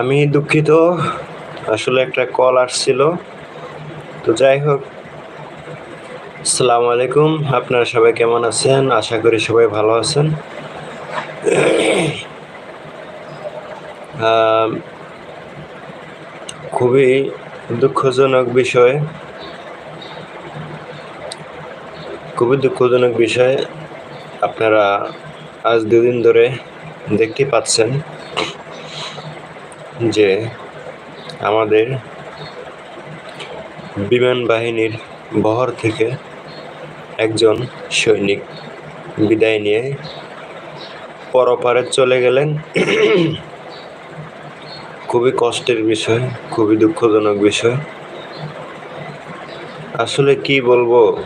আমি দুঃখিত। আসলে একটা কল আসছিল। তো যাই হোক। আসসালামু আলাইকুম। আপনারা সবাই কেমন আছেন? আশা করি সবাই ভালো আছেন। খুবই দুঃখজনক বিষয়। খুবই দুঃখজনক বিষয়। আপনারা আজ দুদিন ধরে দেখতে পাচ্ছেন। যে আমাদের বিমান বাহিনীর বহর থেকে একজন সৈনিক বিদায় নিয়ে পরপারে চলে গেলেন। খুবই কষ্টের বিষয়, খুবই দুঃখজনক বিষয়। আসলে কি বলব?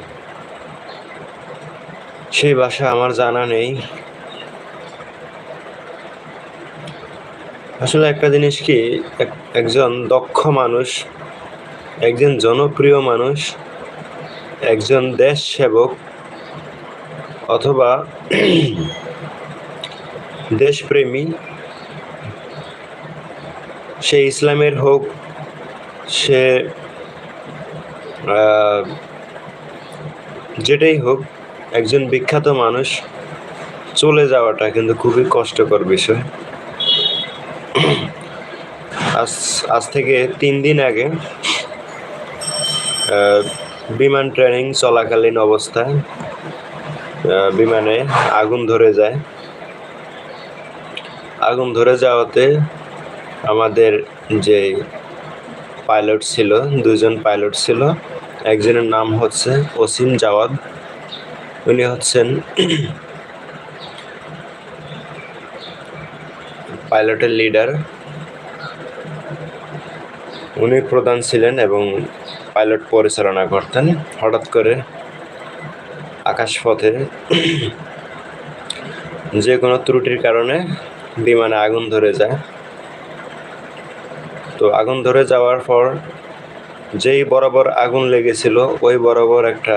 সেই ভাষা আমার জানা নেই। আসলে একটা জিনিস কি, এক- একজন দক্ষ মানুষ, একজন জনপ্রিয় মানুষ, একজন দেশ সেবক অথবা দেশপ্রেমী, সে ইসলামের হোক, সে যেটাই হোক, একজন বিখ্যাত মানুষ চলে যাওয়াটা কিন্তু খুবই কষ্টকর বিষয়। আজ থেকে তিন দিন আগে বিমান ট্রেনিং চলাকালীন অবস্থায় বিমানে আগুন ধরে যায়। আগুন ধরে যাওয়াতে আমাদের যে পাইলট ছিল দুজন পাইলট ছিল, একজনের নাম হচ্ছে ওসিম জাওয়াদ। উনি হচ্ছেন পাইলটের লিডার। উনি প্রধান ছিলেন এবং পাইলট পরিচালনা করতেন। হঠাৎ করে আকাশপথে যে কোনো ত্রুটির কারণে বিমানে আগুন ধরে যায়। তো আগুন ধরে যাওয়ার পর যেই বরাবর আগুন লেগেছিল, ওই বরাবর একটা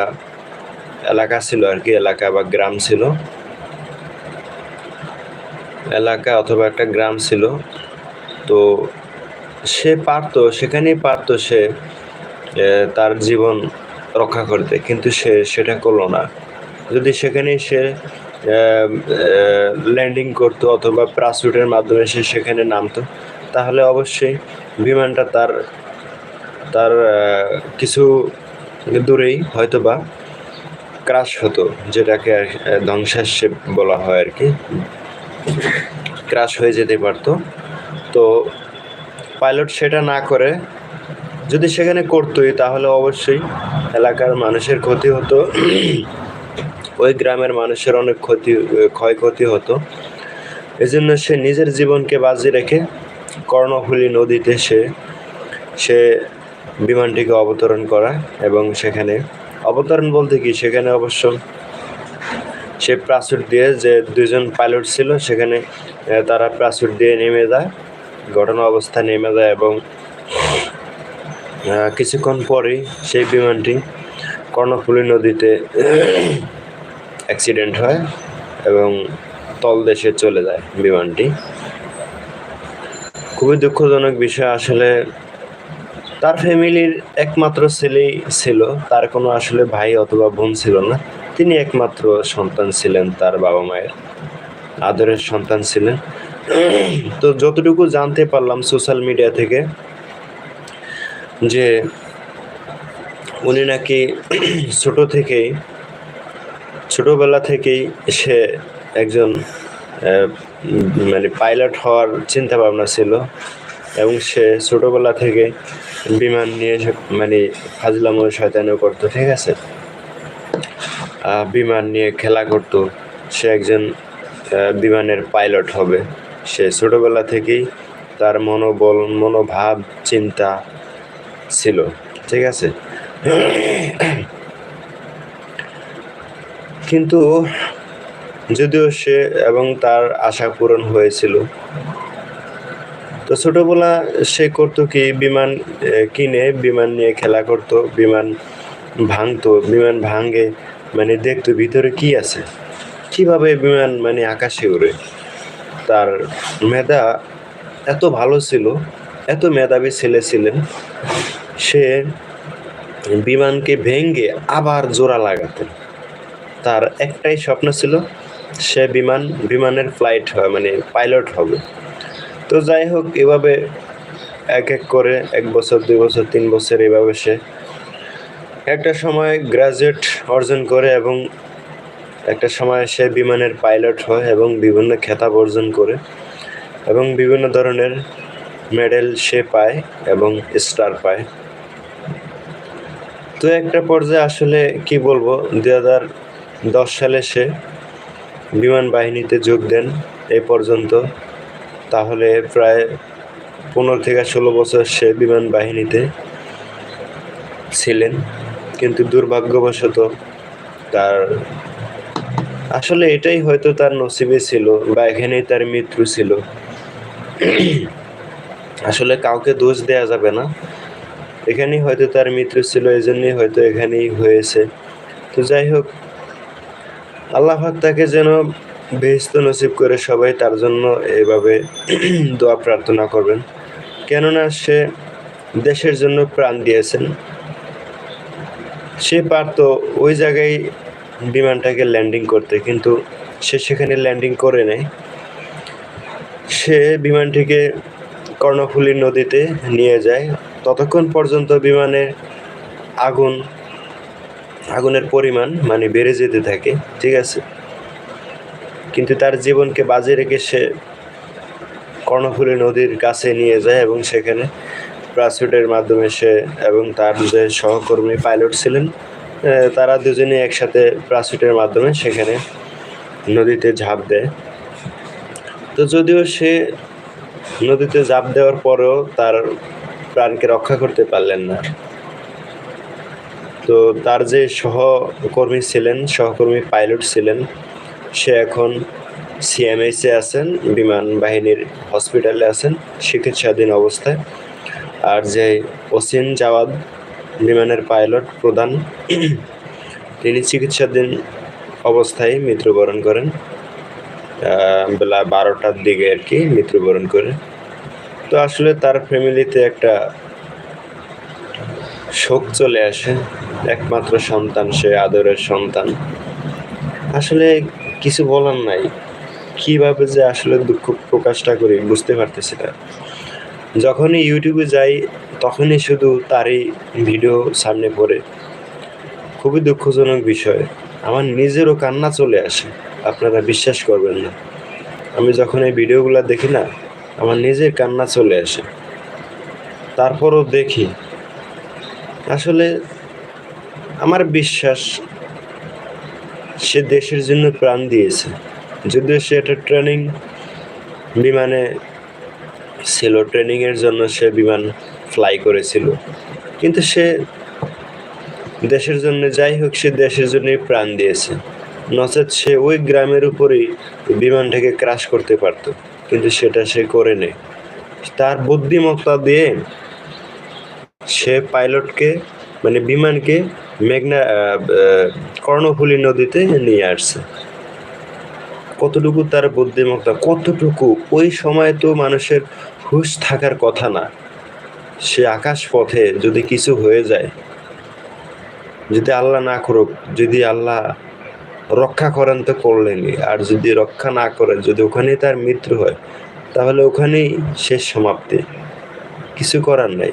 এলাকা ছিল আর কি, এলাকা বা গ্রাম ছিল। এলাকা অথবা একটা গ্রাম ছিল। তো সে পারতো, সেখানেই পারতো সে তার জীবন রক্ষা করতে। কিন্তু সে সেটা করল না। যদি সেখানেই সে ল্যান্ডিং করতো অথবা প্রাসুটের মাধ্যমে সে সেখানে নামতো, তাহলে অবশ্যই বিমানটা তার তার কিছু দূরেই হয়তো বা ক্রাশ হতো, যেটাকে ধ্বংসাস্যে বলা হয় আর কি। ক্রাশ হয়ে যেতে পারতো। তো পাইলট সেটা না করে, যদি সেখানে করতোই, তাহলে অবশ্যই এলাকার মানুষের ক্ষতি হতো। ওই গ্রামের মানুষের অনেক ক্ষতি, ক্ষয়ক্ষতি হতো। এজন্য সে নিজের জীবনকে বাজি রেখে কর্ণফুলী নদীতে সে সে বিমানটিকে অবতরণ করা এবং সেখানে, অবতরণ বলতে কি? সেখানে অবশ্য সে প্রাচুর দিয়ে যে দুজন পাইলট ছিল, সেখানে তারা প্রাচুর দিয়ে নেমে যায়। ঘটনা অবস্থা নেমে যায় এবং কিছুক্ষণ পরেই সেই বিমানটি কর্ণফুলী নদীতে অ্যাক্সিডেন্ট হয় এবং তলদেশে চলে যায় বিমানটি। খুবই দুঃখজনক বিষয় আসলে, তার ফ্যামিলির একমাত্র ছেলেই ছিল, তার কোনো আসলে ভাই অথবা বোন ছিল না। তিনি একমাত্র সন্তান ছিলেন তার বাবা মায়ের আদরের সন্তান ছিলেন। তো যতটুকু জানতে পারলাম সোশ্যাল মিডিয়া থেকে, যে উনি নাকি ছোট থেকেই, ছোটবেলা থেকেই সে একজন মানে পাইলট হওয়ার চিন্তা ভাবনা ছিল এবং সে ছোটবেলা থেকে বিমান নিয়ে মানে ফাজলামো শয়তানিও করতো, ঠিক আছে? বিমান নিয়ে খেলা করতো, সে একজন বিমানের পাইলট হবে। সে ছোটবেলা থেকেই তার মনোবল, মনোভাব, চিন্তা ছিল। ঠিক আছে? কিন্তু যদিও সে এবং তার আশা পূরণ হয়েছিল, তো ছোটবেলা সে করতো কি? বিমান কিনে, বিমান নিয়ে খেলা করতো, বিমান ভাঙতো, বিমান ভাঙে মানে দেখতো ভিতরে কি আছে? কীভাবে বিমান মানে আকাশে উড়ে? তার মেধা এত ভালো ছিল, এত মেধাবী ছেলে ছিলেন, সে বিমানকে ভেঙ্গে আবার জোড়া লাগাতেন। তার একটাই স্বপ্ন ছিল, সে বিমান, বিমানের ফ্লাইট হয় মানে পাইলট হবে। তো যাই হোক, এভাবে এক এক করে এক বছর, দুই বছর, তিন বছর এভাবে সে একটা সময় গ্রাজুয়েট অর্জন করে এবং একটা সময় সে বিমানের পাইলট হয় এবং বিভিন্ন খেতাব অর্জন করে এবং বিভিন্ন ধরনের মেডেল সে পায় এবং স্টার পায়। তো একটা পর্যায়ে আসলে কি বলব দু হাজার দশ সালে সে বিমান বাহিনীতে যোগ দেন এ পর্যন্ত। তাহলে প্রায় পনেরো থেকে ষোলো বছর সে বিমান বাহিনীতে ছিলেন। কিন্তু দুর্ভাগ্যবশত তার আসলে এটাই হয়তো তার নসিবে ছিল বা এখানেই তার মৃত্যু ছিল। আসলে কাউকে দোষ দেয়া যাবে না। এখানেই হয়তো তার মৃত্যু ছিল এই জন্যই হয়তো এখানেই হয়েছে। তো যাই হোক, আল্লাহ তাকে যেন বেহেস্ত নসিব করে সবাই তার জন্য এভাবে দোয়া প্রার্থনা করবেন। কেননা সে দেশের জন্য প্রাণ দিয়েছেন। সে পারত ওই জায়গায় বিমানটাকে ল্যান্ডিং করতে, কিন্তু সে সেখানে ল্যান্ডিং করে নেয় সে বিমানটিকে কর্ণফুলী নদীতে নিয়ে যায়। ততক্ষণ পর্যন্ত বিমানের আগুন, আগুনের পরিমাণ মানে বেড়ে যেতে থাকে, ঠিক আছে? কিন্তু তার জীবনকে বাজে রেখে সে কর্ণফুলী নদীর কাছে নিয়ে যায় এবং সেখানে প্রাসুটের মাধ্যমে সে এবং তার যে সহকর্মী পাইলট ছিলেন তারা দুজনে একসাথে প্রাসুটের মাধ্যমে সেখানে নদীতে ঝাঁপ দেয়। তো যদিও সে নদীতে ঝাঁপ দেওয়ার পরেও তার প্রাণকে রক্ষা করতে পারলেন না। তো তার যে সহকর্মী ছিলেন, সহকর্মী পাইলট ছিলেন, সে এখন সিএমএইচে আছেন, বিমান বাহিনীর হসপিটালে আছেন, চিকিৎসাধীন অবস্থায়। আর যে ওসিন জাওয়াদ বিমানের পাইলট প্রধান। তিনি চিকিৎসাধীন অবস্থায় মৃত্যুবরণ করেন। বেলা বারোটার দিকে আর কি মৃত্যুবরণ করে। তো আসলে তার ফ্যামিলিতে একটা শোক চলে আসে। একমাত্র সন্তান, সে আদরের সন্তান। আসলে কিছু বলার নাই। কীভাবে যে আসলে দুঃখ প্রকাশটা করি বুঝতে পারতেছি না। যখনই ইউটিউবে যাই, তখনই শুধু তারই ভিডিও সামনে পড়ে। খুবই দুঃখজনক বিষয়। আমার নিজেরও কান্না চলে আসে। আপনারা বিশ্বাস করবেন না। আমি যখন এই ভিডিওগুলো দেখি না, আমার নিজের কান্না চলে আসে। তারপরও দেখি। আসলে আমার বিশ্বাস, সে দেশের জন্য প্রাণ দিয়েছে। যদিও সে একটা ট্রেনিং বিমানে ছিল ট্রেনিংয়ের জন্য সে বিমান ফ্লাই করেছিল। কিন্তু সে দেশের জন্য, যাই হোক, সে দেশের জন্যই প্রাণ দিয়েছে। নচেত সে ওই গ্রামের উপরেই বিমানটাকে ক্রাশ করতে পারতো, কিন্তু সেটা সে করে নেই তার বুদ্ধিমত্তা দিয়ে সে পাইলটকে মানে বিমানকে মেঘনা কর্ণফুলী নদীতে নিয়ে আসছে। কতটুকু তার বুদ্ধিমত্তা, কতটুকু? ওই সময় তো মানুষের হুঁশ থাকার কথা না। সে আকাশ পথে যদি কিছু হয়ে যায়, যদি আল্লাহ না করুক, যদি আল্লাহ রক্ষা করেন তো করলেনই। আর যদি রক্ষা না করেন যদি ওখানেই তার মৃত্যু হয়, তাহলে ওখানেই শেষ সমাপ্তি। কিছু করার নাই।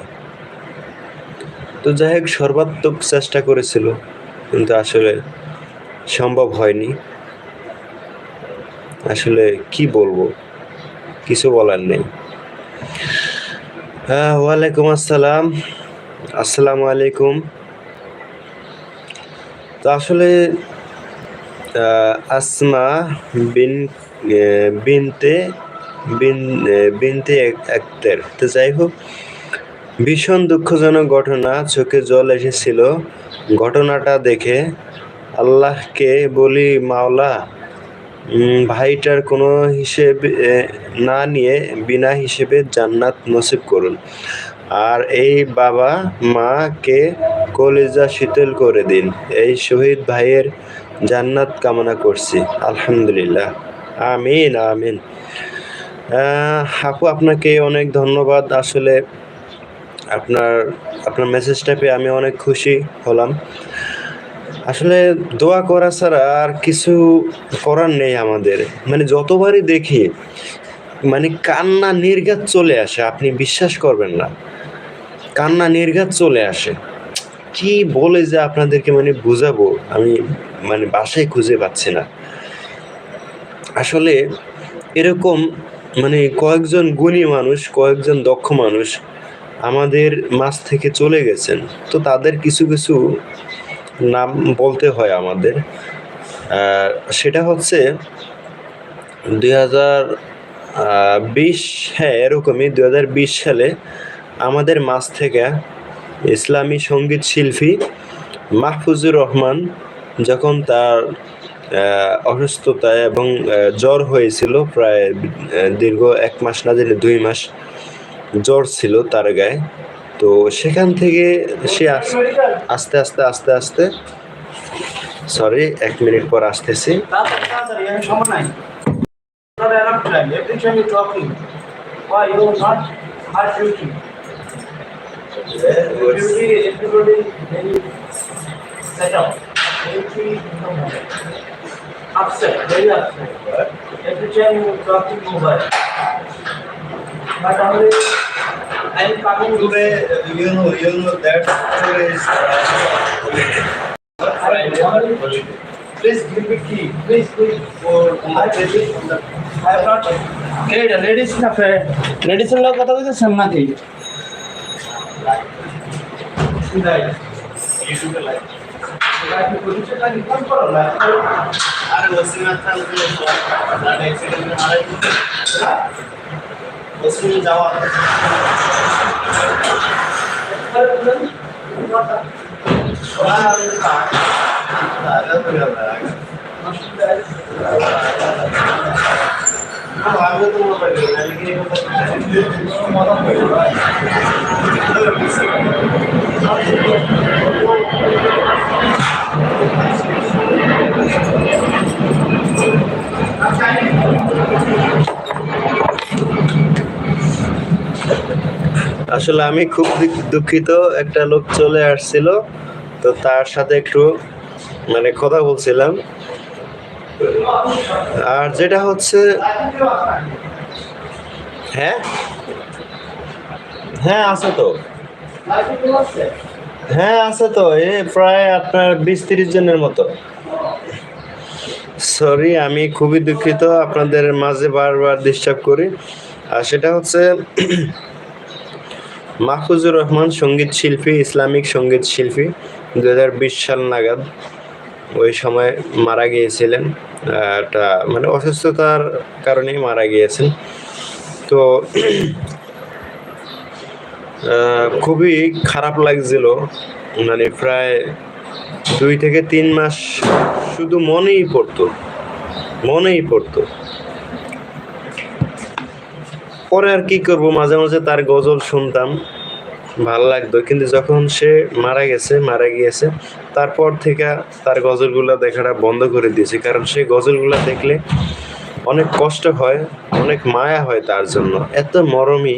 তো যাই হোক, সর্বাত্মক চেষ্টা করেছিল, কিন্তু আসলে সম্ভব হয়নি। আসলে কি বলব? কিছু বলার নেই। হ্যাঁ ওয়ালাইকুম আসসালাম। আসসালামু আলাইকুম। তো আসলে আসমা বিন বিনতে বিন বিনতে এক- একতের তো যাই হোক ভীষণ দুঃখজনক ঘটনা, চোখে জল এসেছিল। ঘটনাটা দেখে আল্লাহকে বলি, মাওলা ভাইটার কোনো হিসেব না নিয়ে বিনা হিসেবে জান্নাত নসিব করুন। আর এই বাবা মাকে কলেজা শীতল করে দিন। এই শহীদ ভাইয়ের জান্নাত কামনা করছি। আলহামদুলিল্লাহ। আমিন আমিন। আহ, আপু আপনাকে অনেক ধন্যবাদ। আসলে আপনার আপনার মেসেজটা পেয়ে আমি অনেক খুশি হলাম। আসলে দোয়া করা ছাড়া আর কিছু করার নেই আমাদের। মানে যতবারই দেখি মানে কান্না নির্ঘাত চলে আসে, আপনি বিশ্বাস করবেন না। কান্না নির্ঘাত চলে আসে। কি বলে যে আপনাদেরকে মানে বুঝাবো, আমি মানে বাসায় খুঁজে পাচ্ছি না। আসলে এরকম মানে কয়েকজন গুণী মানুষ, কয়েকজন দক্ষ মানুষ আমাদের মাছ থেকে চলে গেছেন। তো তাদের কিছু কিছু নাম বলতে হয় আমাদের। সেটা হচ্ছে দুই হাজার বিশ হ্যাঁ এরকমই দুই হাজার বিশ সালে আমাদের মাছ থেকে ইসলামী সংগীত শিল্পী মাহফুজুর রহমান যখন তার আহ, অসুস্থতায় এবং জ্বর হয়েছিল প্রায় দীর্ঘ এক মাস না দিলে দুই মাস জ্বর ছিল তার গায়ে তো সেখান থেকে সে আস্তে আস্তে আস্তে আস্তে সরি এক মিনিট পর আসতেছি you upset very upset every time you're talking mobile but only I am coming Today, you know, you know that today is uh, Friday. Please give me key. Please, please. For I I have not. Hey, ladies না ফে ladies এর লোক কথা বলতেছেন নাকি like position like কম করো না আরে ওসিম আক্তার উপরে তার অ্যাক্সিডেন্টে মারা গেছে ওসিম যাওয়া আমি তো আসলে আমি খুব দুঃখিত, একটা লোক চলে আসছিল, তো তার সাথে একটু মানে কথা বলছিলাম। আর যেটা হচ্ছে হ্যাঁ? হ্যাঁ আছে তো। হ্যাঁ আছে তো, এ প্রায় আপনার বিশ তিরিশ জনের মতো। সরি আমি খুবই দুঃখিত, আপনাদের মাঝে বারবার ডিস্টার্ব করি। আর সেটা হচ্ছে মাহফুজুর রহমান সংগীত শিল্পী, ইসলামিক সংগীত শিল্পী। দু হাজার বিশ সাল নাগাদ ওই সময় মারা গিয়েছিলেন। একটা মানে অসুস্থতার কারণেই মারা গিয়েছেন। তো খুবই খারাপ লাগছিল। মানে প্রায় দুই থেকে তিন মাস শুধু মনেই পড়তো। মনেই পড়তো। পরে আর কি করব? মাঝে মাঝে তার গজল শুনতাম, ভালো লাগতো। কিন্তু যখন সে মারা গেছে, মারা গিয়েছে, তারপর থেকে তার গজলগুলো দেখাটা বন্ধ করে দিয়েছে। কারণ সেই গজলগুলো দেখলে অনেক কষ্ট হয়, অনেক মায়া হয় তার জন্য। এত মরমী,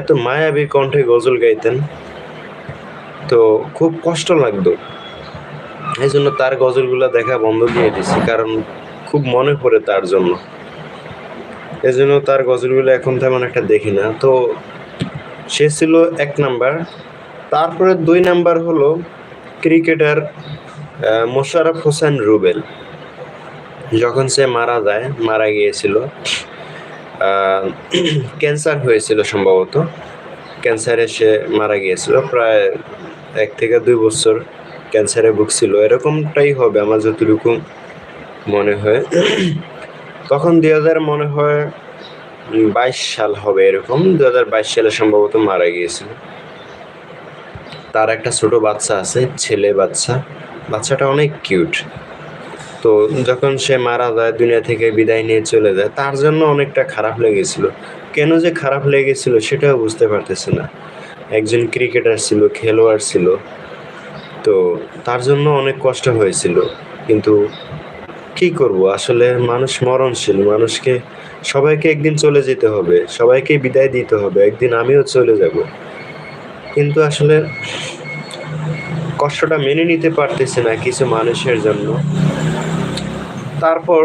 এত মায়াবী কণ্ঠে গজল গাইতেন, তো খুব কষ্ট লাগতো। এই জন্য তার গজলগুলো দেখা বন্ধ দিয়ে দিয়েছি, কারণ খুব মনে পড়ে তার জন্য। এজন্য তার গজলগুলো এখন তেমন একটা দেখি না। তো সে ছিল এক নাম্বার। তারপরে দুই নাম্বার হলো ক্রিকেটার মোশারফ হোসেন রুবেল। যখন সে মারা যায়, মারা গিয়েছিল ক্যান্সার হয়েছিল সম্ভবত। ক্যান্সারে সে মারা গিয়েছিল। প্রায় এক থেকে দুই বছর ক্যান্সারে ভুগছিল। এরকমটাই হবে আমার যতটুকু মনে হয়। তখন দুই হাজার মনে হয় বাইশ সাল হবে এরকম। দু হাজার বাইশ সালে সম্ভবত মারা গিয়েছিল। তার একটা ছোট বাচ্চা আছে, ছেলে বাচ্চা। বাচ্চাটা অনেক কিউট। তো যখন সে মারা যায়, দুনিয়া থেকে বিদায় নিয়ে চলে যায়, তার জন্য অনেকটা খারাপ লেগেছিল। কেন যে খারাপ লেগেছিল সেটাও বুঝতে পারতেছে না। একজন ক্রিকেটার ছিল, খেলোয়াড় ছিল। তো তার জন্য অনেক কষ্ট হয়েছিল। কিন্তু কি করব? আসলে মানুষ মরণশীল। মানুষকে সবাইকে একদিন চলে যেতে হবে। সবাইকে বিদায় দিতে হবে। একদিন আমিও চলে যাব। কিন্তু আসলে কষ্টটা মেনে নিতে পারতেছে না কিছু মানুষের জন্য। তারপর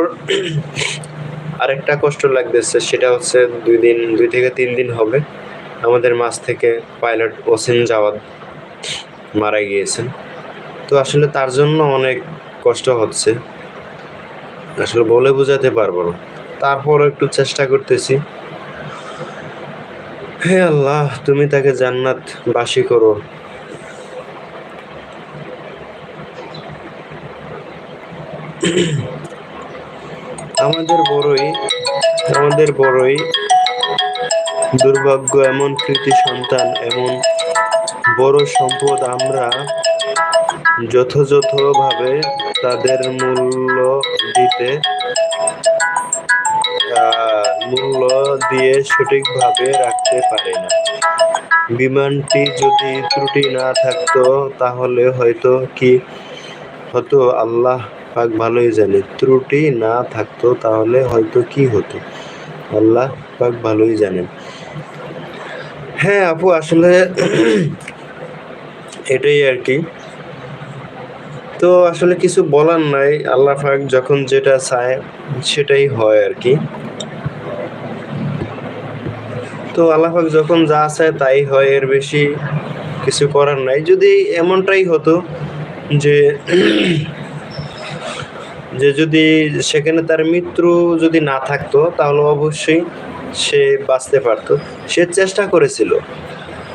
আরেকটা কষ্ট লাগতেছে, সেটা হচ্ছে দুই দিন, দুই থেকে তিন দিন হবে। আমাদের মাছ থেকে পাইলট ওসিন জাওয়াদ মারা গিয়েছেন। তো আসলে তার জন্য অনেক কষ্ট হচ্ছে। আসলে বলে বোঝাতে পারব না। তারপর একটু চেষ্টা করতেছি। হে আল্লাহ, তুমি তাকে জান্নাত বাসী করো। আমাদের বড়ই আমাদের বড়ই দুর্ভাগ্য এমন কৃতি সন্তান, এমন বড় সম্পদ আমরা যথাযথভাবে তাদের মূল্য দিতে মূল্য দিয়ে সঠিকভাবে রাখতে পারে না। বিমানটি যদি ত্রুটি না থাকতো, তাহলে হয়তো কি হতো? আল্লাহ পাক ভালোই জানে। ত্রুটি না থাকতো, তাহলে হয়তো কি হতো? আল্লাহ পাক ভালোই জানেন। হ্যাঁ আপু, আসলে এটাই আর কি। তো আসলে কিছু বলার নাই। আল্লাহ পাক যখন যেটা চায় সেটাই হয় আর কি। তো আল্লাহ পাক যখন যা চায় তাই হয়, এর বেশি কিছু করার নাই। যদি এমনটাই হতো যে যে যদি সেখানে তার মৃত্যু যদি না থাকতো, তাহলে অবশ্যই সে বাঁচতে পারতো। সে চেষ্টা করেছিল।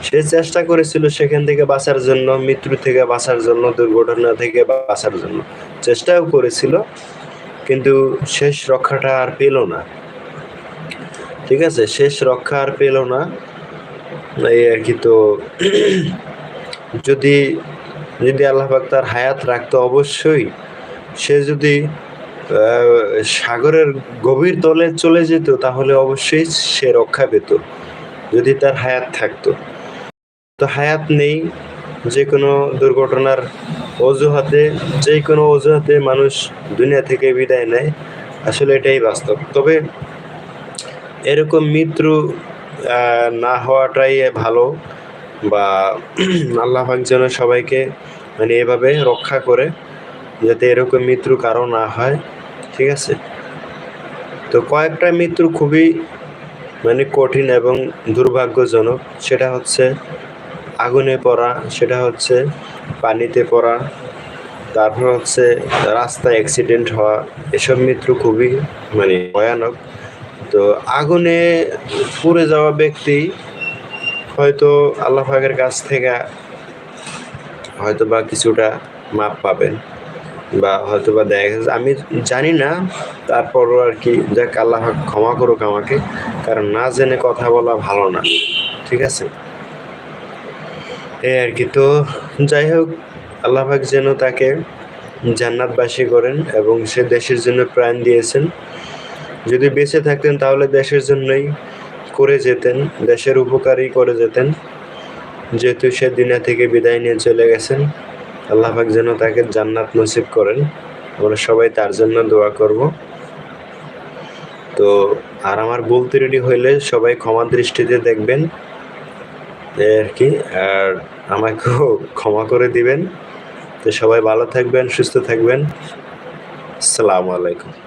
সে চেষ্টা করেছিল সেখান থেকে বাঁচার জন্য, মৃত্যু থেকে বাঁচার জন্য, দুর্ঘটনা থেকে বাঁচার জন্য চেষ্টাও করেছিল, কিন্তু শেষ রক্ষাটা আর পেল না। ঠিক আছে? শেষ রক্ষা আর পেল না। এই আর কি তো, যদি যদি আল্লাহফাক তার হায়াত রাখতো অবশ্যই, সে যদি সাগরের গভীর তলে চলে যেত, তাহলে অবশ্যই সে রক্ষা পেত, যদি তার হায়াত থাকতো। তো হায়াত নেই যে কোনো দুর্ঘটনার অজুহাতে যে কোনো অজুহাতে মানুষ দুনিয়া থেকে বিদায় নেয়, আসলে এটাই বাস্তব। তবে এরকম মৃত্যু না হওয়াটাই ভালো বা আল্লাহ যেন সবাইকে মানে এভাবে রক্ষা করে, যাতে এরকম মৃত্যু কারও না হয়, ঠিক আছে? তো কয়েকটা মৃত্যু খুবই মানে কঠিন এবং দুর্ভাগ্যজনক। সেটা হচ্ছে আগুনে পড়া, সেটা হচ্ছে পানিতে পড়া, তারপর হচ্ছে রাস্তায় অ্যাক্সিডেন্ট হওয়া, এসব মৃত্যু খুবই মানে ভয়ানক। তো আগুনে পুড়ে যাওয়া ব্যক্তি হয়তো আল্লাহ পাকের কাছ থেকে হয়তো বা কিছুটা মাপ পাবেন বা হয়তো বা দেখা গেছে। আমি জানি না, তারপরও আর কি, যাক আল্লাহ ক্ষমা করুক আমাকে, কারণ না জেনে কথা বলা ভালো না। ঠিক আছে? এই আর কি। তো যাই হোক, আল্লাহ পাক যেন তাকে জান্নাতবাসী করেন এবং সে দেশের জন্য প্রাণ দিয়েছেন। যদি বেঁচে থাকতেন তাহলে দেশের জন্যই করে যেতেন, দেশের উপকারই করে যেতেন। যেহেতু সে দুনিয়া থেকে বিদায় নিয়ে চলে গেছেন, আল্লাহ পাক যেন তাকে জান্নাত নসিব করেন। আমরা সবাই তার জন্য দোয়া করব। তো আর আমার বলতে রেডি হইলে সবাই ক্ষমা দৃষ্টিতে দেখবেন। আর কি আর আমাকেও ক্ষমা করে দিবেন। তো সবাই ভালো থাকবেন, সুস্থ থাকবেন। আসসালামু আলাইকুম।